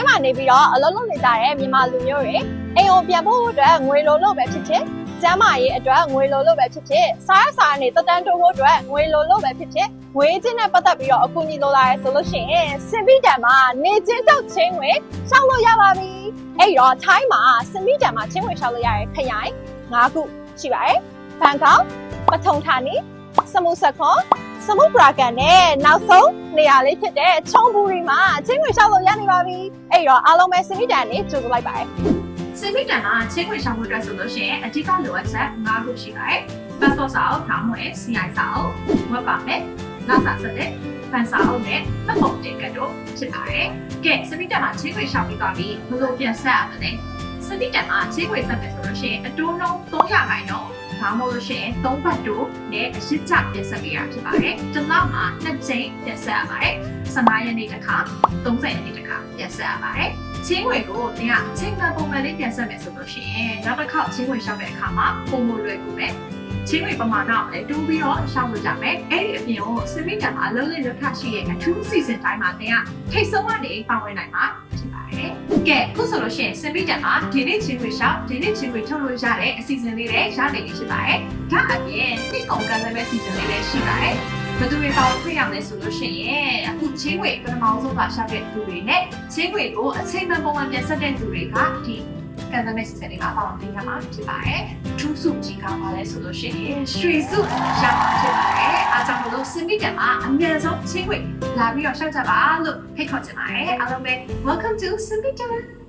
င်းမှာနေပြီးတော့အလုံးလုံးနေကြတဲ့မြန်မာလူမျိုးတွေအိမ်ကိုပြန်ဖို့အတွက်ငွေလိုလို့ပဲဖြစ်ဖြစ်ကျမ်းမာရေးအတွက်ငွေလိုလို့ပဲဖြစ်ဖြစ်စားရစားနေတက်တန်းတိုးဖို့အတွက်ငွေလိုလို့ပဲဖြစ်ဖြစ်ငွေချင်းနဲ့ပတ်သက်ပြီးတော့အကူအညီလိုလာရဲဆိုလို့ရှိရင်စင်ပြီးတံမှာနေချင်းတောက်ချင်းငွေရှောက်လို့ရပါပြီအဲ့တော့ထိုင်းမှာစင်ပြီးတံမှာချင်းငွေရှောက်လို့ရတဲ့ခရိုင်၅ခုရှိပါတယ်ဘန်ကောက်ပထုံဌာနီစမုစခွန် စမုပရာကန်နဲ့နောက်ဆုံးနေရာလေးဖြစ်တဲ့ချုံဘူရီမှာချင်းငွေရှောက်လို့ရနေပါပြီအဲ့တော့အားလုံးပဲစင်ပြီးတံနေကြိုဆိုလိုက်ပါတယ်စင်မီတန်မှာချင်းခွေရှောင်းဖို့အတွက်ဆိုလို့ရှိရင်အဓိကလိုအပ်ချက်၅ခုရှိပါတယ်။ passport စာအုပ်၊ဒါမှမဟုတ် CI စာအုပ်၊ဝက်ပါမယ်၊နောက်စာဆက်တဲ့ဖန်စာအုပ်နဲ့မှတ်ပုံတင်ကတ်တို့ဖြစ်ပါတယ်။ကဲစင်မီတန်မှာချင်းခွေရှောင်းပြီးသွားပြီဘယ်လိုပြန်ဆက်ရမလဲ။စင်မီတန်မှာချင်းခွေဆက်မယ်ဆိုလို့ရှိရင်အတိုးနှုန်း300ခိုင်နှုန်း ဒါမှမဟုတ်လို့ရှိရင်3ဘတ်တိုးနဲ့အရှစ်ချပြန်ဆက်ပေးရဖြစ်ပါတယ်။တစ်လမှာနှစ်ကြိမ်ပြန်ဆက်ရပါတယ်။15ရက်နေ့တစ်ခါ30ရက်နေ့တစ်ခါပြန်ဆက်ရပါတယ်။ချင်းဝေကိုတင်ကအချိန်မှန်ပုံမှန်လေးပြန်ဆက်မယ်ဆိုလို့ရှိရင်နောက်တစ်ခေါက်ချင်းဝေရှောက်တဲ့အခါမှာပုံမလွယ်ကူပဲချင်းဝေပမာဏကိုလည်းတူးပြီးတော့ရှောက်လို့ကြမယ်အဲ့ဒီအပြင်ကိုစမီတန်မှာအလုံးလေးလွတ်ထရှိတဲ့အထူးစီစဉ်တိုင်းမှာတင်ကထိတ်ဆုံးကနေပါဝင်နိုင်မှာ ဖြစ်ပါတယ်ကဲခုဆိုလို့ရှိရင်စမီတန်မှာဒီနေ့ချင်းဝေရှောက်ဒီနေ့ချင်းဝေထုတ်လို့ရတဲ့အစီအစဉ်လေးတွေရနေပြီဖြစ်ပါတယ်ဒါအပြင်ဒီကုန်ကလည်းပဲစီစဉ်လေးတွေရှိပါတယ်ဘယ်သူတွေပါဝင်ခွင့်ရမလဲဆိုလို့ရှိရင်အခုချင်းဝေပထမဆုံးကရှောက်တဲ့သူတွေနဲ့ချင်းဝေကိုအချိန်မှန်ပုံမှန်ပြန်ဆက်တဲ့သူတွေကဒီကန်တဲ့စီစဉ်လေးမှာပါဝင်ပြီးရမှာဖြစ်ပါတယ်။ထူးစုကြီးကပါလဲဆိုလို့ရှိရင်ရွှေစုရမှာဖြစ်ပါတယ်။အား ကြောင့်မလို့စင်မီတန်မှာအများဆုံးချင်းဝေလာပြီးတော့ရှောက်ကြပါလို့ဖိတ်ခေါ်ချင်ပါတယ်။အားလုံးပဲ welcome to စင်မီတန်